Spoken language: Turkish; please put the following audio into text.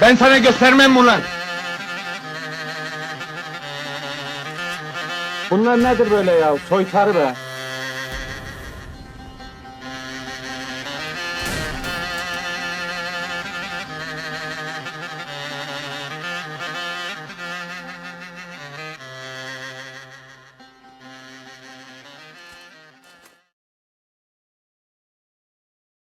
Ben sana göstermem ulan! Bunlar nedir böyle ya? Soytarı be.